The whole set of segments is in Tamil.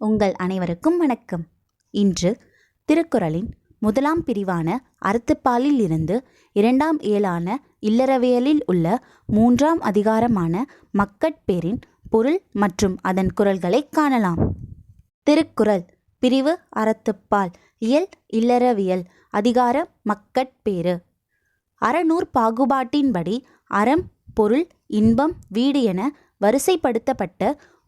உங்கள் அனைவருக்கும் வணக்கம். இன்று திருக்குறளின் முதலாம் பிரிவான அறத்துப்பாலில் இருந்து இரண்டாம் இயலான இல்லறவியலில் உள்ள மூன்றாம் அதிகாரமான மக்கட்பேரின் பொருள் மற்றும் அதன் குரல்களை காணலாம். திருக்குறள் பிரிவு அறத்துப்பால் இயல் இல்லறவியல் அதிகார மக்கட்பேறு அறநூர் பாகுபாட்டின்படி அறம் பொருள் இன்பம் வீடு என வரிசைப்படுத்தப்பட்ட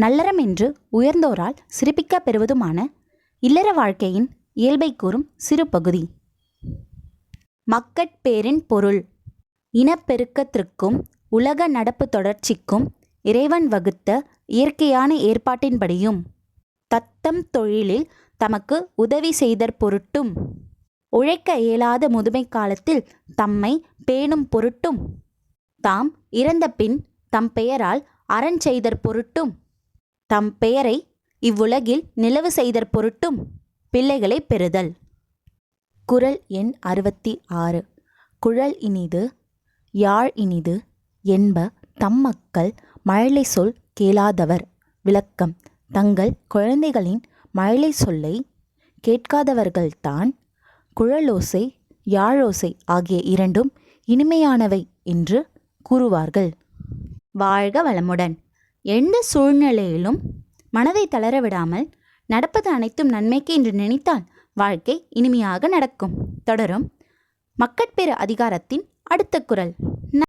நல்லறம் என்று உயர்ந்தோரால் சிறப்பிக்க பெறுவதுமான இல்லற வாழ்க்கையின் இயல்பை கூறும் சிறு பகுதி. மக்கட்பேரின் பொருள். இனப்பெருக்கத்திற்கும் உலக நடப்பு தொடர்ச்சிக்கும் இறைவன் வகுத்த இயற்கையான ஏற்பாட்டின்படியும் தத்தம் தொழிலில் தமக்கு உதவி செய்தற் பொருட்டும். உழைக்க இயலாத முதுமை காலத்தில் தம்மை பேணும் பொருட்டும். தாம் இறந்த பின் தம் பெயரால் அறஞ் செய்தற் பொருட்டும். தம் பெயரை இவ்வுலகில் நிலவு செய்தற் பொருட்டும் பிள்ளைகளை பெறுதல். குரல் எண் அறுபத்தி ஆறு குழல் இனிது யாழ் இனிது என்ப தம்மக்கள் மழலை சொல் கேளாதவர். விளக்கம் தங்கள் குழந்தைகளின் மழலை சொல்லை கேட்காதவர்கள்தான் குழலோசை யாழோசை ஆகிய இரண்டும் இனிமையானவை என்று கூறுவார்கள். வாழ்க வளமுடன். எந்த சூழ்நிலையிலும் மனதை தளர விடாமல் நடப்பது அனைத்தும் நன்மைக்கு என்று நினைத்தால் வாழ்க்கை இனிமையாக நடக்கும். தொடரும். மக்கட்பெரு அதிகாரத்தின் அடுத்த குரல்.